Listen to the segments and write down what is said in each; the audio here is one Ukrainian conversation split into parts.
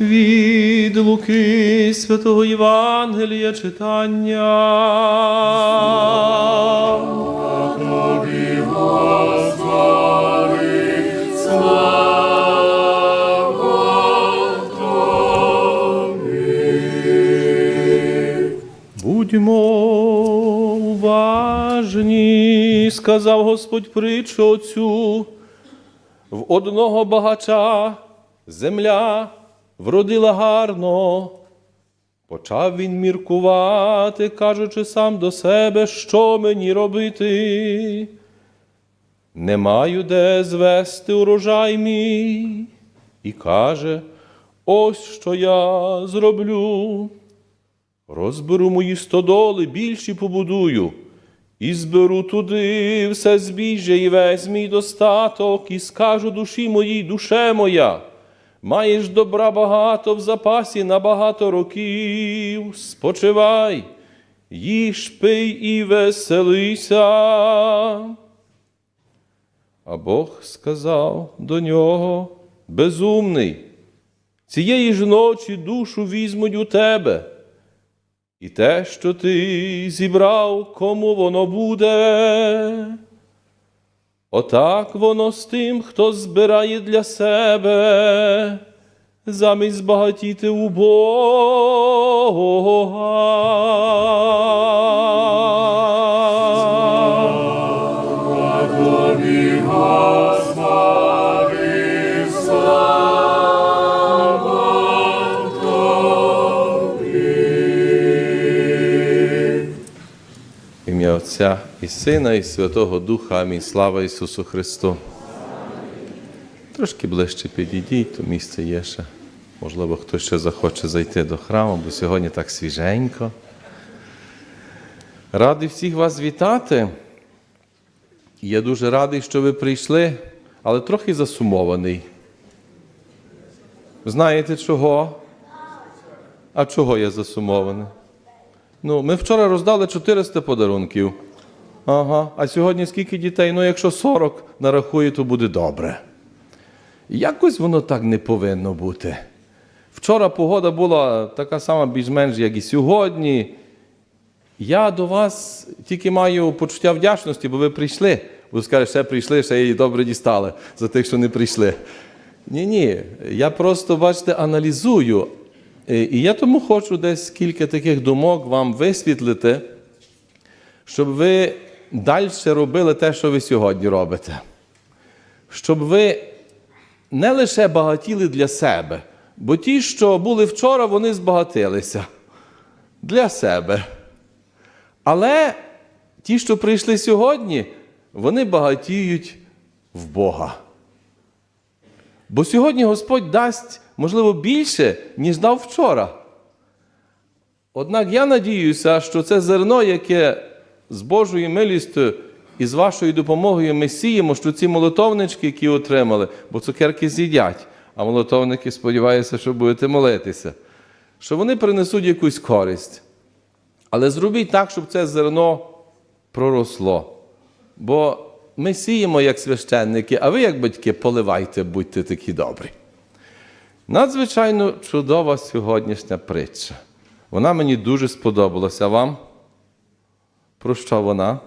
Від Луки Святого Євангелія читання. Будьмо уважні, сказав Господь притчу оцю. В одного багача земля вродила гарно. Почав він міркувати, кажучи сам до себе, що мені робити. Не маю де звести урожай мій. І каже: ось що я зроблю. Розберу мої стодоли, більші побудую, і зберу туди все збіжжя і весь мій достаток, і скажу душі моїй, душе моя, маєш добра багато в запасі на багато років, спочивай, їж пий і веселися. А Бог сказав до нього, безумний, цієї ж ночі душу візьмуть у тебе. І те, що ти зібрав, кому воно буде. Отак воно з тим, хто збирає для себе, замість збагатіти у Бога. В Ім'я Отця Сина, і Святого Духа. Амінь. Слава Ісусу Христу. Трошки ближче підійдіть, то місце є ще. Можливо, хтось ще захоче зайти до храму, бо сьогодні так свіженько. Радий всіх вас вітати. Я дуже радий, що ви прийшли, але трохи засумований. Знаєте чого? А чого я засумований? Ну, ми вчора роздали 400 подарунків. Ага. А сьогодні скільки дітей? Ну, якщо 40 нарахує, то буде добре. Якось воно так не повинно бути. Вчора погода була така сама більш-менш, як і сьогодні. Я до вас тільки маю почуття вдячності, бо ви прийшли. Ви скажете, ще прийшли, ще її добре дістали за тих, що не прийшли. Ні, ні. Я просто, бачите, аналізую. Е, І я тому хочу десь кілька таких думок вам висвітлити, щоб ви далі робили те, що ви сьогодні робите. Щоб ви не лише багатіли для себе, бо ті, що були вчора, вони збагатилися для себе. Але ті, що прийшли сьогодні, вони багатіють в Бога. Бо сьогодні Господь дасть, можливо, більше, ніж дав вчора. Однак я надіюся, що це зерно, яке з Божою милістю і з вашою допомогою ми сіємо, що ці молитовнички, які отримали, бо цукерки з'їдять, а молитовники сподіваюся, що будете молитися, що вони принесуть якусь користь. Але зробіть так, щоб це зерно проросло. Бо ми сіємо як священники, а ви, як батьки, поливайте, будьте такі добрі. Надзвичайно чудова сьогоднішня притча. Вона мені дуже сподобалася вам. Про що вона?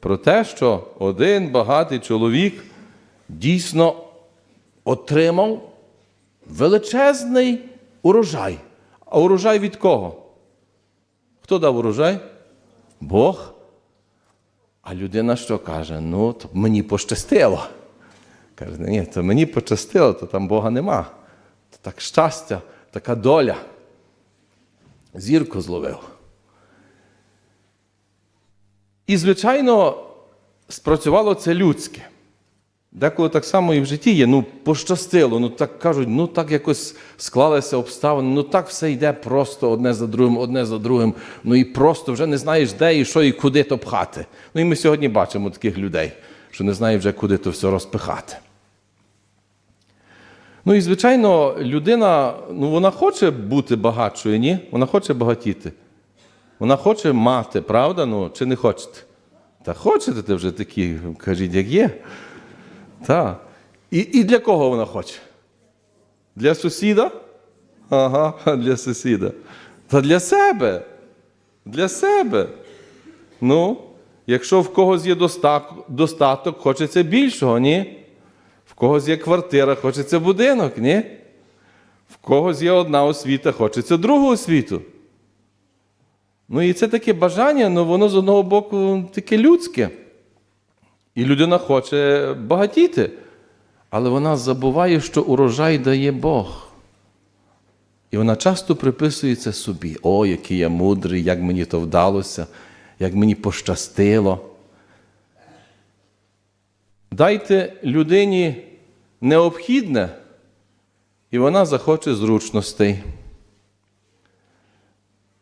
Про те, що один багатий чоловік дійсно отримав величезний урожай. А урожай від кого? Хто дав урожай? Бог. А людина що каже? Ну, то мені пощастило. Каже, ні, то мені пощастило, то там Бога нема. То так щастя, така доля. Зірку зловив. І, звичайно, спрацювало це людське. Деколи так само і в житті є, ну, пощастило, ну так кажуть, ну так якось склалися обставини, ну так все йде просто одне за другим, одне за другим, ну і просто вже не знаєш, де і що, і куди то пхати. Ну і ми сьогодні бачимо таких людей, що не знають вже, куди то все розпихати. Ну і, звичайно, людина, ну вона хоче бути багатшою, ні? Вона хоче багатіти. Вона хоче мати, правда? Ну, чи не хочете? Та хочете ти вже такі, кажіть, як є. Так. І, і для кого вона хоче? Для сусіда? Ага, для сусіда. Та для себе. Для себе. Ну, якщо в когось є достаток хочеться більшого, ні? В когось є квартира, хочеться будинок, ні? В когось є одна освіта, хочеться другу освіту. Ну і це таке бажання, ну воно з одного боку таке людське. І людина хоче багатіти, але вона забуває, що урожай дає Бог. І вона часто приписує це собі. О, який я мудрий, як мені то вдалося, як мені пощастило. Дайте людині необхідне, і вона захоче зручностей.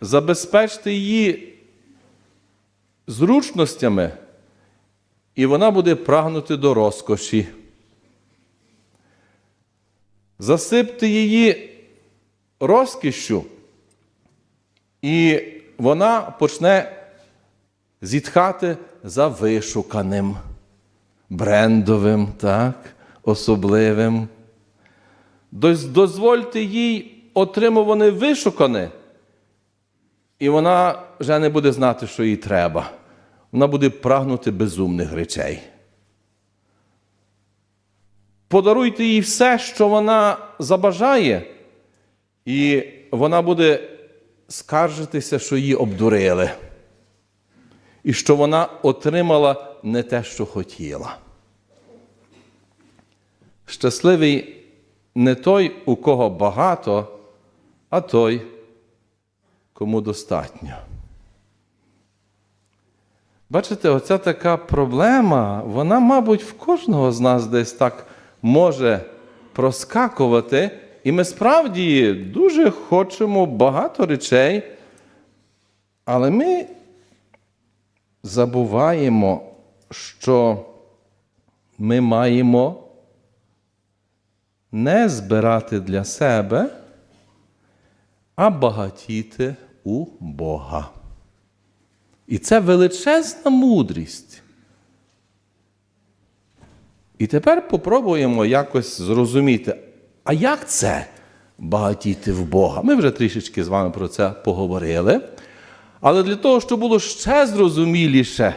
Забезпечте її зручностями, і вона буде прагнути до розкоші. Засипте її розкішшю, і вона почне зітхати за вишуканим, брендовим, так, особливим. Дозвольте їй отримуване вишукане, і вона вже не буде знати, що їй треба. Вона буде прагнути безумних речей. Подаруйте їй все, що вона забажає, і вона буде скаржитися, що її обдурили, і що вона отримала не те, що хотіла. Щасливий не той, у кого багато, а той, кому достатньо. Бачите, оця така проблема, вона, мабуть, в кожного з нас десь так може проскакувати. І ми справді дуже хочемо багато речей, але ми забуваємо, що ми маємо не збирати для себе, а багатіти у Бога. І це величезна мудрість. І тепер попробуємо якось зрозуміти, а як це багатіти в Бога? Ми вже трішечки з вами про це поговорили. Але для того, щоб було ще зрозуміліше,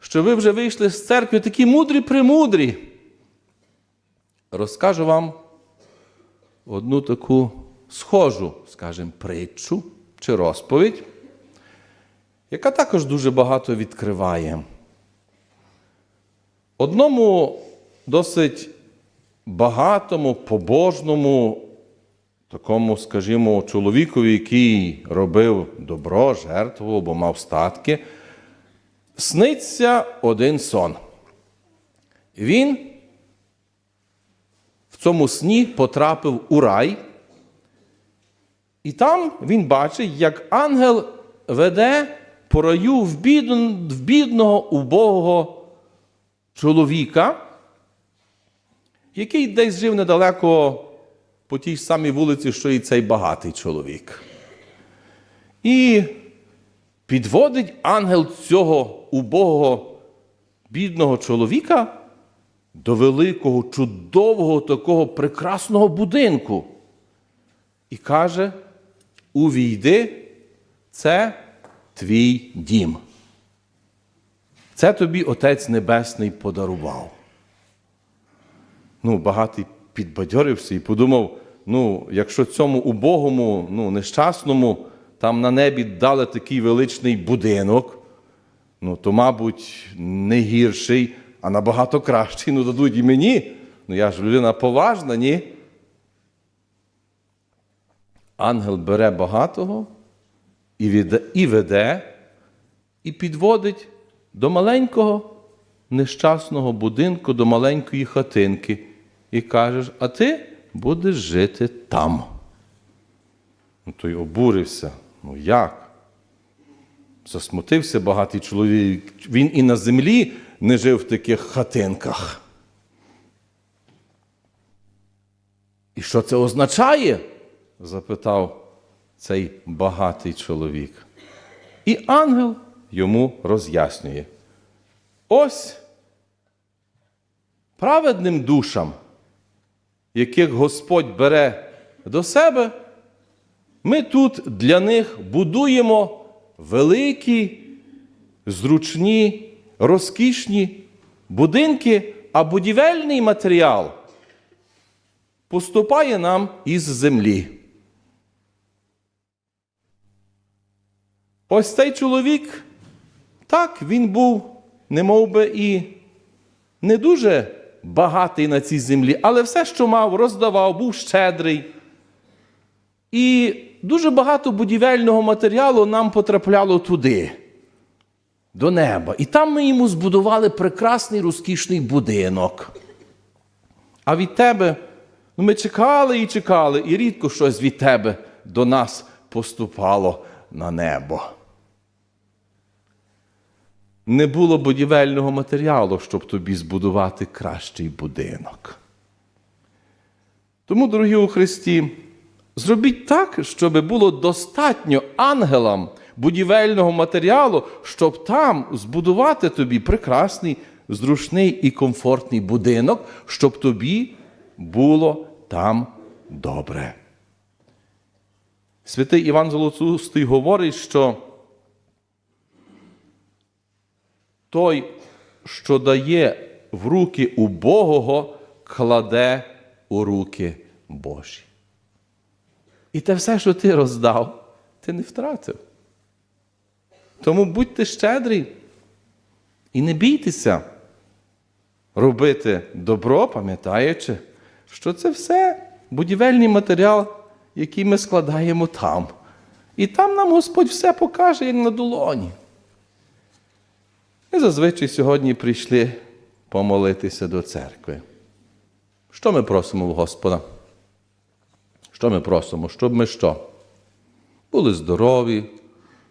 що ви вже вийшли з церкви такі мудрі премудрі, розкажу вам одну таку схожу, скажімо, притчу чи розповідь, яка також дуже багато відкриває. Одному досить багатому, побожному, такому, скажімо, чоловікові, який робив добро, жертву або мав статки, сниться один сон. Він в цьому сні потрапив у рай, і там він бачить, як ангел веде по раю в, бідн- в бідного, убогого чоловіка, який десь жив недалеко по тій самій вулиці, що і цей багатий чоловік. І підводить ангел цього убогого бідного чоловіка до великого, чудового такого прекрасного будинку. І каже: увійди, це твій дім. Це тобі Отець Небесний подарував. Ну, багатий підбадьорився і подумав: ну, якщо цьому убогому, ну, нещасному там на небі дали такий величний будинок, ну, то, мабуть, не гірший, а набагато кращий, ну дадуть і мені. Ну, я ж людина поважна, ні? Ангел бере багатого і веде, і веде, і підводить до маленького нещасного будинку, до маленької хатинки. І кажеш, а ти будеш жити там. Ну, той обурився. Ну як? Засмутився багатий чоловік. Він і на землі не жив в таких хатинках. І що це означає? Запитав цей багатий чоловік. І ангел йому роз'яснює. Ось праведним душам, яких Господь бере до себе, Ми тут для них будуємо великі, зручні, розкішні будинки, а будівельний матеріал поступає нам із землі. Ось цей чоловік, так, він був, не би і не дуже багатий на цій землі, але все, що мав, роздавав, був щедрий. І дуже багато будівельного матеріалу нам потрапляло туди, до неба. І там ми йому збудували прекрасний розкішний будинок. А від тебе ну, ми чекали і чекали, і рідко щось від тебе до нас поступало на небо. Не було будівельного матеріалу, щоб тобі збудувати кращий будинок. Тому, дорогі у Христі, зробіть так, щоб було достатньо ангелам будівельного матеріалу, щоб там збудувати тобі прекрасний, зручний і комфортний будинок, щоб тобі було там добре. Святий Іван Золотустий говорить, що той, що дає в руки убогого, кладе у руки Божі. І те все, що ти роздав, ти не втратив. Тому будьте щедрі і не бійтеся робити добро, пам'ятаючи, що це все будівельний матеріал, який ми складаємо там. І там нам Господь все покаже, як на долоні. Ми зазвичай сьогодні прийшли помолитися до церкви. Що ми просимо в Господа? Що ми просимо? Щоб ми що? Були здорові,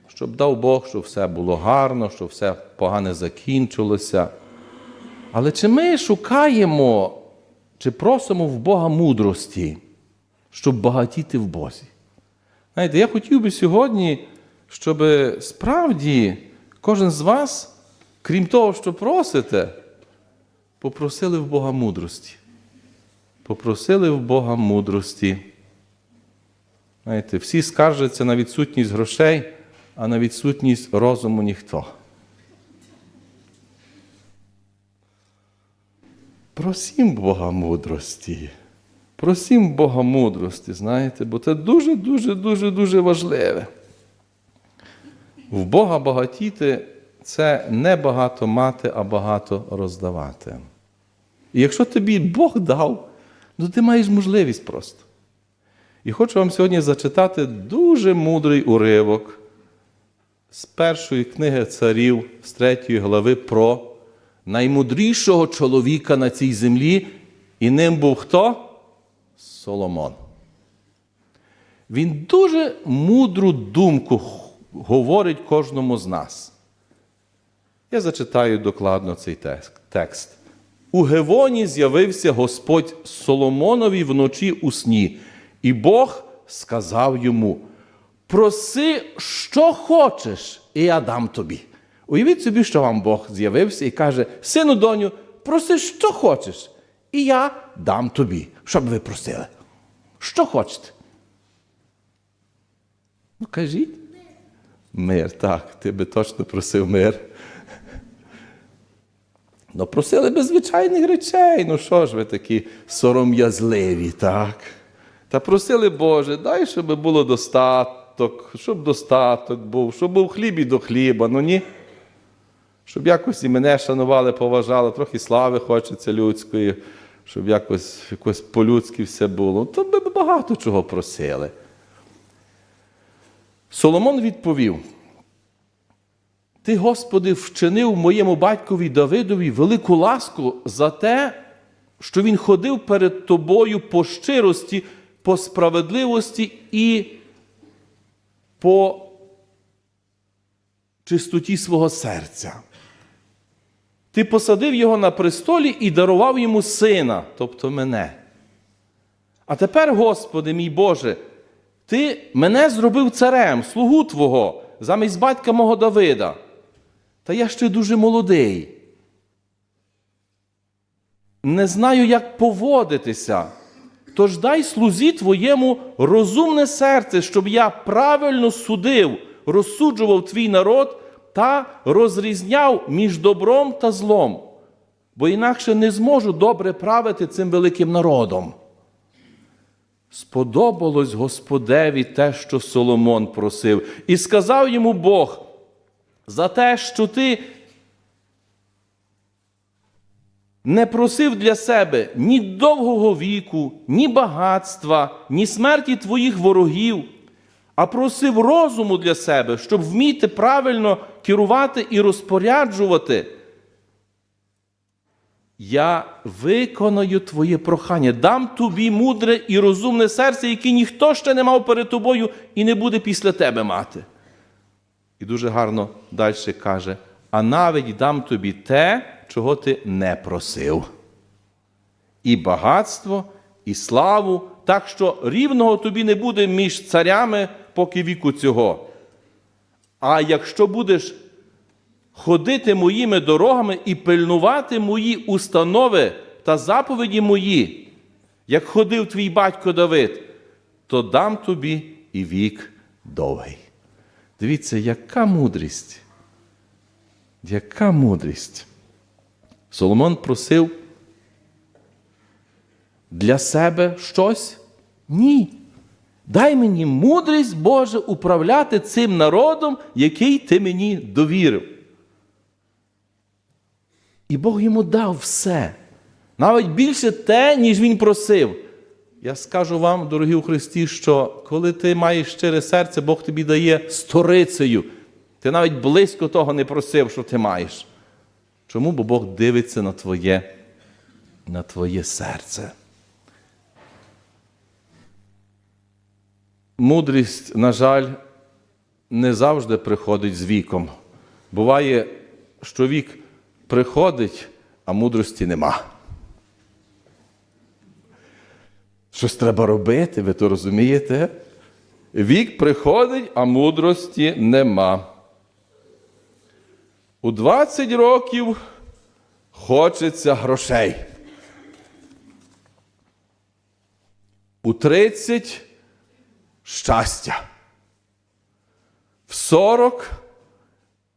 щоб дав Бог, щоб все було гарно, щоб все погане закінчилося. Але чи ми шукаємо, чи просимо в Бога мудрості, щоб багатіти в Бозі? Знаєте, я хотів би сьогодні, щоб справді кожен з вас, крім того, що просите, попросили в Бога мудрості. Попросили в Бога мудрості. Знаєте, всі скаржаться на відсутність грошей, а на відсутність розуму ніхто. Просім Бога мудрості. Просім Бога мудрості, знаєте, бо це дуже-дуже, дуже, дуже важливе. В Бога багатіти це не багато мати, а багато роздавати. І якщо тобі Бог дав, ну ти маєш можливість просто. І хочу вам сьогодні зачитати дуже мудрий уривок з першої книги царів, з третьої глави про наймудрішого чоловіка на цій землі, і ним був хто? Соломон. Він дуже мудру думку говорить кожному з нас. Я зачитаю докладно цей текст. У Гевоні з'явився Господь Соломонові вночі у сні, і Бог сказав йому: проси, що хочеш, і я дам тобі. Уявіть собі, що вам Бог з'явився і каже: Сину доню, проси, що хочеш, і я дам тобі, щоб ви просили. Що хочете? Ну, кажіть. Мир, так, ти би точно просив мир. Ну, просили би звичайних речей. Ну що ж ви такі сором'язливі, так? Та просили, Боже, дай, щоб було достаток, щоб достаток був, щоб був хліб і до хліба, ну ні. Щоб якось і мене шанували, поважали, трохи слави хочеться людської, щоб якось, якось по-людськи все було. То би багато чого просили. Соломон відповів: Ти, Господи, вчинив моєму батькові Давидові велику ласку за те, що він ходив перед тобою по щирості, по справедливості і по чистоті свого серця. Ти посадив його на престолі і дарував йому сина, тобто мене. А тепер, Господи мій Боже, Ти мене зробив царем, слугу Твого, замість батька мого Давида. Та я ще дуже молодий. Не знаю, як поводитися. Тож дай слузі твоєму розумне серце, щоб я правильно судив, розсуджував твій народ та розрізняв між добром та злом, бо інакше не зможу добре правити цим великим народом. Сподобалось Господеві те, що Соломон просив, і сказав йому Бог за те, що ти не просив для себе ні довгого віку, ні багатства, ні смерті твоїх ворогів, а просив розуму для себе, щоб вміти правильно керувати і розпоряджувати. Я виконаю твоє прохання, дам тобі мудре і розумне серце, яке ніхто ще не мав перед тобою і не буде після тебе мати. І дуже гарно далі каже: а навіть дам тобі те, чого ти не просив. І багатство, і славу, так що рівного тобі не буде між царями, поки віку цього. А якщо будеш ходити моїми дорогами і пильнувати мої установи та заповіді мої, як ходив твій батько Давид, то дам тобі і вік довгий. Дивіться, яка мудрість. Яка мудрість. Соломон просив для себе щось? Ні. Дай мені мудрість, Боже, управляти цим народом, який ти мені довірив. І Бог йому дав все. Навіть більше те, ніж він просив. Я скажу вам, дорогі у Христі, що коли ти маєш щире серце, Бог тобі дає сторицею. Ти навіть близько того не просив, що ти маєш. Чому? Бо Бог дивиться на твоє, на твоє серце. Мудрість, на жаль, не завжди приходить з віком. Буває, що вік приходить, а мудрості нема. Щось треба робити, ви то розумієте? Вік приходить, а мудрості нема. У 20 років хочеться грошей. У 30 щастя. В 40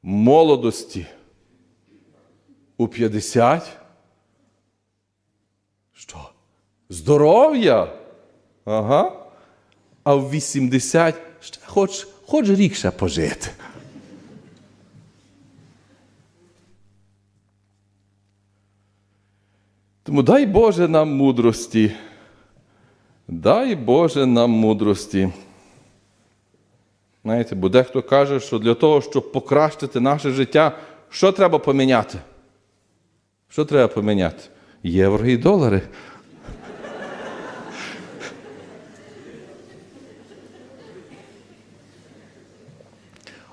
молодості. У 50 що? Здоров'я. Ага. А в 80 ще хоч, хоч рік пожити. Тому дай Боже нам мудрості. Дай Боже нам мудрості. Знаєте, бо дехто каже, що для того, щоб покращити наше життя, що треба поміняти? Що треба поміняти? Євро і долари.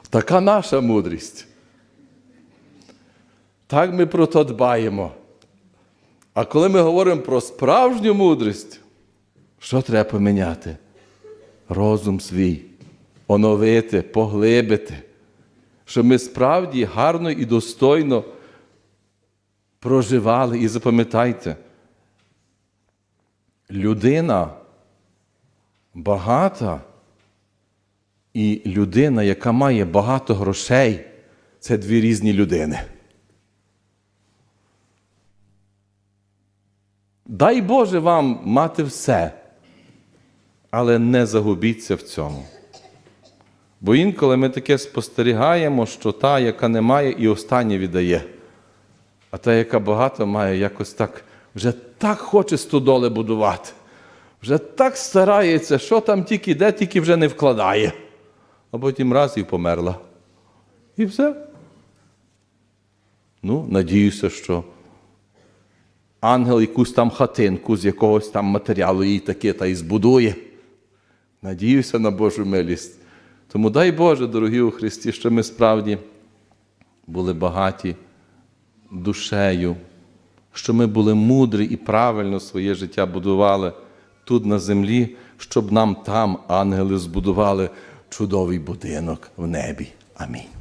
Така наша мудрість. Так ми про то дбаємо. А коли ми говоримо про справжню мудрість, що треба поміняти? Розум свій, оновити, поглибити, щоб ми справді гарно і достойно проживали. І запам'ятайте, людина багата і людина, яка має багато грошей, це дві різні людини. Дай Боже вам мати все, але не загубіться в цьому. Бо інколи ми таке спостерігаємо, що та, яка не має, і останнє віддає. А та, яка багато має, якось так вже так хоче стодоли будувати, вже так старається, що там тільки де, тільки вже не вкладає. А потім раз і померла. І все. Ну, надіюся, що ангел якусь там хатинку з якогось там матеріалу їй таки та й збудує. Надіюся на Божу милість. Тому дай Боже, дорогі у Христі, що ми справді були багаті душею, що ми були мудрі і правильно своє життя будували тут на землі, щоб нам там ангели збудували чудовий будинок в небі. Амінь.